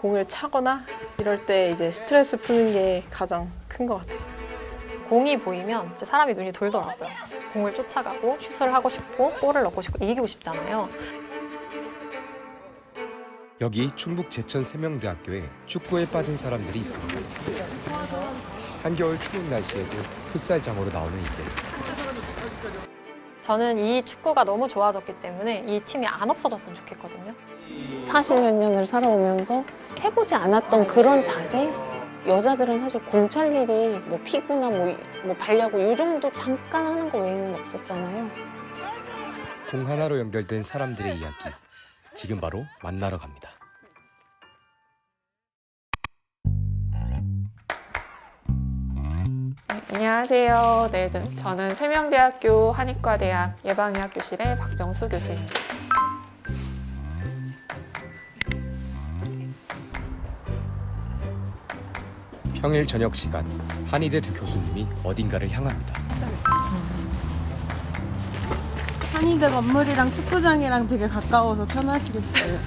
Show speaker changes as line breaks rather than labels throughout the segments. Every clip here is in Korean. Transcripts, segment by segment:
공을 차거나 이럴 때 이제 스트레스 푸는 게 가장 큰 것 같아요.
공이 보이면 이제 사람이 눈이 돌더라고요. 공을 쫓아가고 슛을 하고 싶고 골을 넣고 싶고 이기고 싶잖아요.
여기 충북 제천 세명대학교에 축구에 빠진 사람들이 있습니다. 한겨울 추운 날씨에도 풋살장으로 나오는 이들.
저는 이 축구가 너무 좋아졌기 때문에 이 팀이 안 없어졌으면 좋겠거든요.
40몇 년을 살아오면서 해보지 않았던 그런 자세? 여자들은 사실 공찰 일이 뭐 피구나 뭐, 뭐 발야구 요 정도 잠깐 하는 거 외에는 없었잖아요.
공 하나로 연결된 사람들의 이야기. 지금 바로 만나러 갑니다.
안녕하세요. 네, 저- 저는 세명대학교 한의과대학 예방의학 교실의 박정수 교수입니다.
평일 저녁 시간 한의대 두 교수님이 어딘가를 향합니다.
한의대 건물이랑 축구장이랑 되게 가까워서 편하시겠어요.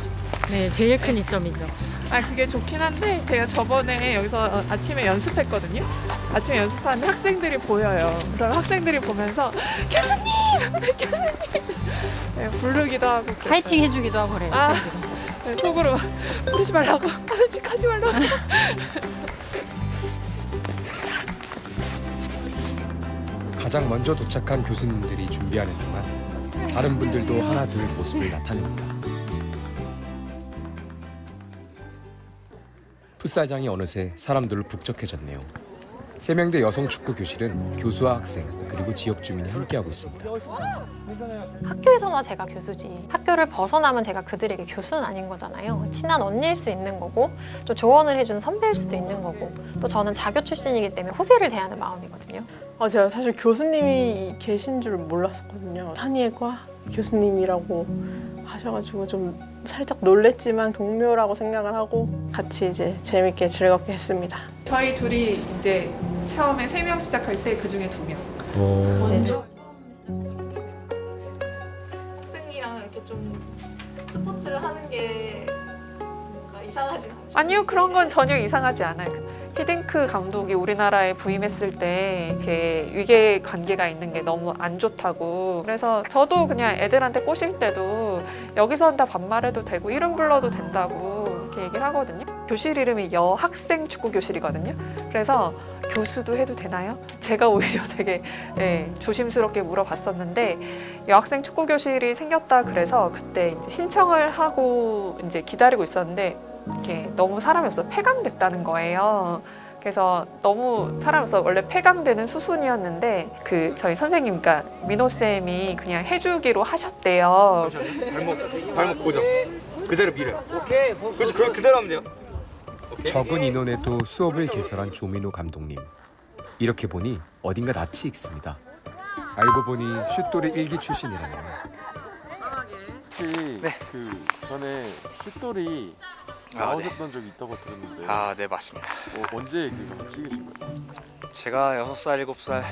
네, 제일 큰 이점이죠.
아, 그게 좋긴 한데 제가 저번에 여기서 아침에 연습했거든요. 아침에 연습하는 학생들이 보여요. 그런 학생들이 보면서 교수님! 교수님! 네, 부르기도 하고 그랬어요.
파이팅 해주기도 하고 그래요.
아. 네, 속으로 부르지 말라고 하는 척 하지 말라고
가장 먼저 도착한 교수님들이 준비하는 동안 다른 분들도 하나 둘 모습을 나타냅니다. 풋살장이 어느새 사람들로 북적해졌네요. 세명대 여성 축구 교실은 교수와 학생 그리고 지역 주민이 함께하고 있습니다.
학교에서나 제가 교수지. 학교를 벗어나면 제가 그들에게 교수는 아닌 거잖아요. 친한 언니일 수 있는 거고, 또 조언을 해주는 선배일 수도 있는 거고, 또 저는 자교 출신이기 때문에 후배를 대하는 마음이거든요.
어, 제가 사실 교수님이 계신 줄 몰랐었거든요. 한의과 교수님이라고 하셔가지고 좀 살짝 놀랬지만 동료라고 생각을 하고 같이 이제 재밌게 즐겁게 했습니다.
저희 둘이 이제 처음에 세 명 시작할 때 그 중에 두 명.
먼저 학생이랑 이렇게 좀 스포츠를 하는 게 뭔가 이상하지 않아요?
아니요 그런 건 전혀 이상하지 않아요. 히딩크 감독이 우리나라에 부임했을 때 이렇게 위계 관계가 있는 게 너무 안 좋다고 그래서 저도 그냥 애들한테 꼬실 때도 여기서는 다 반말해도 되고 이름 불러도 된다고 이렇게 얘기를 하거든요. 교실 이름이 여학생 축구 교실이거든요. 그래서 교수도 해도 되나요? 제가 오히려 되게 예, 조심스럽게 물어봤었는데 여학생 축구 교실이 생겼다 그래서 그때 신청을 하고 이제 기다리고 있었는데 이렇게 너무 사람이 없어 폐강됐다는 거예요. 그래서 너무 사람이 없어 원래 폐강되는 수순이었는데 그 저희 선생님 그러니까 민호 쌤이 그냥 해주기로 하셨대요.
발목 발목 고정 그대로 밀어요 그렇지 그, 그대로 하면 돼요
적은 인원에도 수업을 개설한 조민호 감독님. 이렇게 보니 어딘가 낯이 익습니다. 알고 보니 슛돌이 일기 출신이라네요.
혹시
네.
그 전에 슛돌이 나오셨던 적이 있다고 들었는데.
아 네 맞습니다.
어, 언제 그 찍으신 거예요?
제가 6살 7살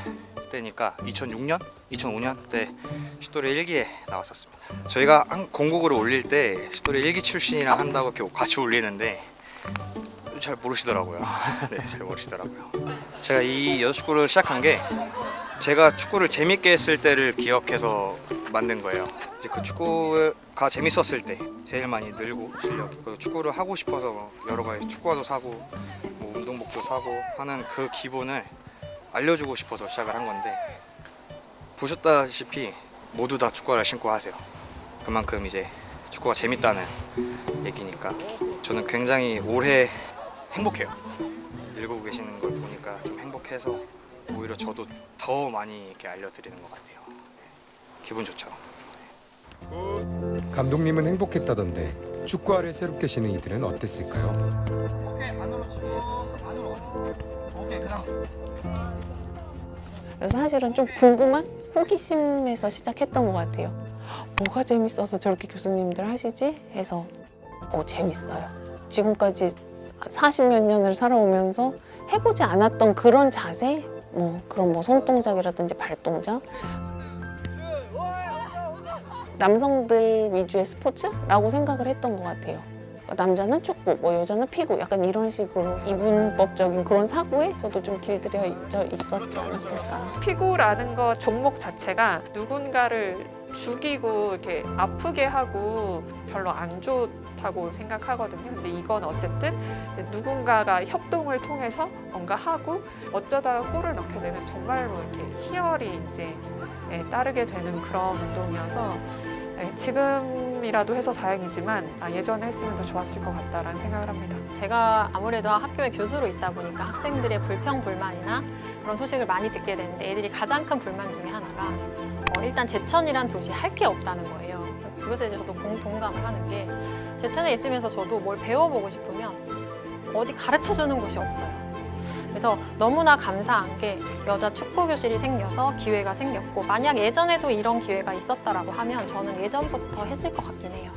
때니까 2006년? 2005년 때 슈토리 일기에 나왔었습니다. 저희가 한 공곡으로 올릴 때 슈토리 일기 출신이랑 한다고 이렇게 같이 올리는데 잘 모르시더라고요. 네 잘 모르시더라고요. 제가 이 여자축구를 시작한 게 제가 축구를 재밌게 했을 때를 기억해서 만든 거예요 이제 그 축구가 재밌었을 때 제일 많이 늘고 실력이 그리고 축구를 하고 싶어서 뭐 여러 가지 축구화도 사고 뭐 운동복도 사고 하는 그 기분을 알려주고 싶어서 시작을 한 건데 보셨다시피 모두 다 축구화를 신고 하세요. 그만큼 이제 축구가 재밌다는 얘기니까 저는 굉장히 오래 행복해요. 늘고 계시는 걸 보니까 좀 행복해서 오히려 저도 더 많이 이렇게 알려드리는 것 같아요. 기분 좋죠
감독님은 행복했다던데 축구화를 새롭게 신은 이들은 어땠을까요?
그래서 사실은 좀 궁금한 호기심에서 시작했던 것 같아요. 뭐가 재밌어서 저렇게 교수님들 하시지? 해서 어, 재밌어요. 지금까지 40몇 년을 살아오면서 해보지 않았던 그런 자세? 뭐 그런 뭐 손동작이라든지 발동작? 남성들 위주의 스포츠라고 생각을 했던 것 같아요. 남자는 축구, 뭐 여자는 피구, 약간 이런 식으로 이분법적인 그런 사고에 저도 좀 길들여져 있었지 않았을까.
피구라는 것 종목 자체가 누군가를 죽이고 이렇게 아프게 하고 별로 안 좋다고 생각하거든요. 근데 이건 어쨌든 누군가가 협동을 통해서 뭔가 하고 어쩌다가 골을 넣게 되면 정말로 이렇게 희열이 이제 예, 따르게 되는 그런 운동이어서 예, 지금이라도 해서 다행이지만 아, 예전에 했으면 더 좋았을 것 같다라는 생각을 합니다.
제가 아무래도 학교에 교수로 있다 보니까 학생들의 불평 불만이나 그런 소식을 많이 듣게 되는데 애들이 가장 큰 불만 중에 하나가 어, 일단 제천이란 도시 할 게 없다는 거예요. 그것에 저도 공동감을 하는 게 제천에 있으면서 저도 뭘 배워보고 싶으면 어디 가르쳐 주는 곳이 없어요. 그래서 너무나 감사한 게 여자 축구 교실이 생겨서 기회가 생겼고 만약 예전에도 이런 기회가 있었다라고 하면 저는 예전부터 했을 것 같긴 해요.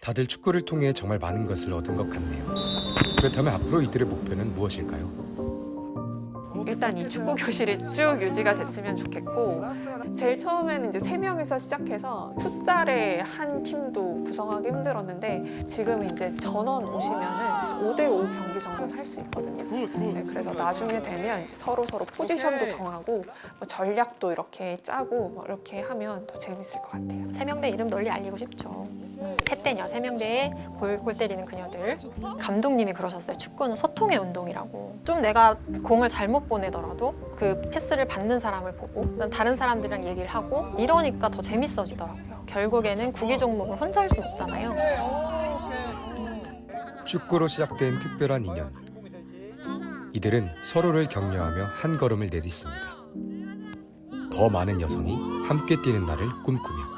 다들 축구를 통해 정말 많은 것을 얻은 것 같네요. 그렇다면 앞으로 이들의 목표는 무엇일까요?
일단 이 축구 교실이 쭉 유지가 됐으면 좋겠고
제일 처음에는 이제 세 명에서 시작해서 풋살의 한 팀도 구성하기 힘들었는데 지금 이제 전원 오시면은 5대5 경기 정도는 할 수 있거든요. 네, 그래서 나중에 되면 이제 서로 서로 포지션도 정하고 뭐 전략도 이렇게 짜고 뭐 이렇게 하면 더 재밌을 것 같아요.
세명대 이름 널리 알리고 싶죠. 세대녀 세명대에 골, 골 때리는 그녀들. 감독님이 그러셨어요. 축구는 소통의 운동이라고. 좀 내가 공을 잘못 보 내더라도 그 패스를 받는 사람을 보고 다른 사람들이랑 얘기를 하고 이러니까 더 재밌어지더라고요. 결국에는 구기 종목을 혼자 할 수는 없잖아요.
축구로 시작된 특별한 인연. 이들은 서로를 격려하며 한 걸음을 내딛습니다. 더 많은 여성이 함께 뛰는 날을 꿈꾸며